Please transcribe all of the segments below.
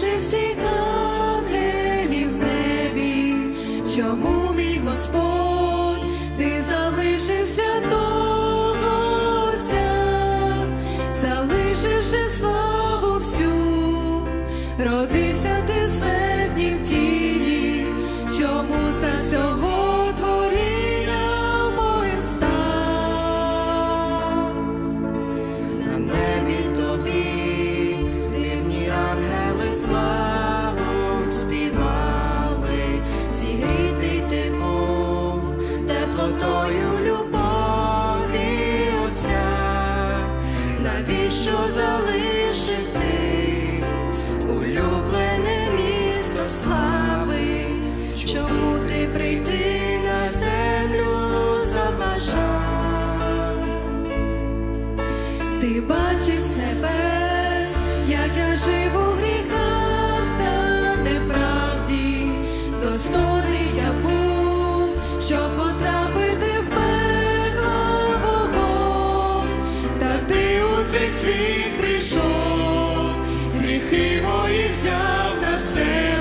залишив всіх ангелів в небі, чому мій Господь, ти залишив святого Отця, залишивши славу всю, родився ти смертнім тілі, чому це всього залишив ти улюблене місто слави? Чому ти прийти на землю забажав? Ти бачив з небес, як я живу світ прийшов, гріхи мої взяв на себе,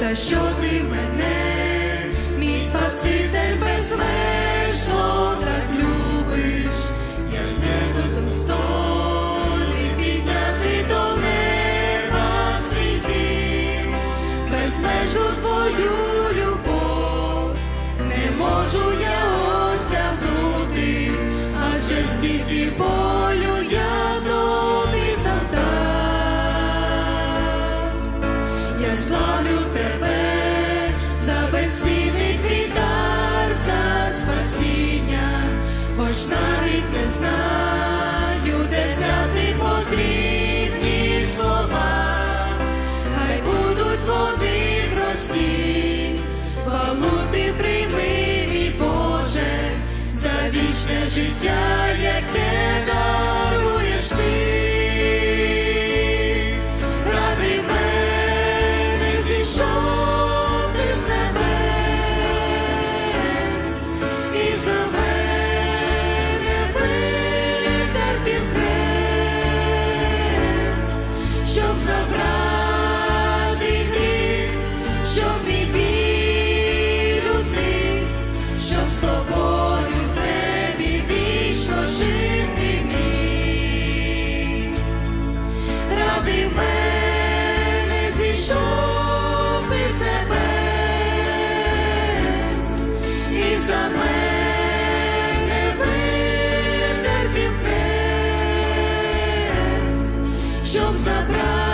За що ти мене, мій Спаситель безмежно так любиш, я ж недостойний підняти до неба свій зір, безмежну твою любов, не можу я осягнути, адже стільки болю славлю тебе за безцінний твій дар, за спасіння, хоч навіть не знаю, де взяти потрібні слова, хай будуть води прості, хвалу ти прийми, мій Боже, за вічне життя, забрав.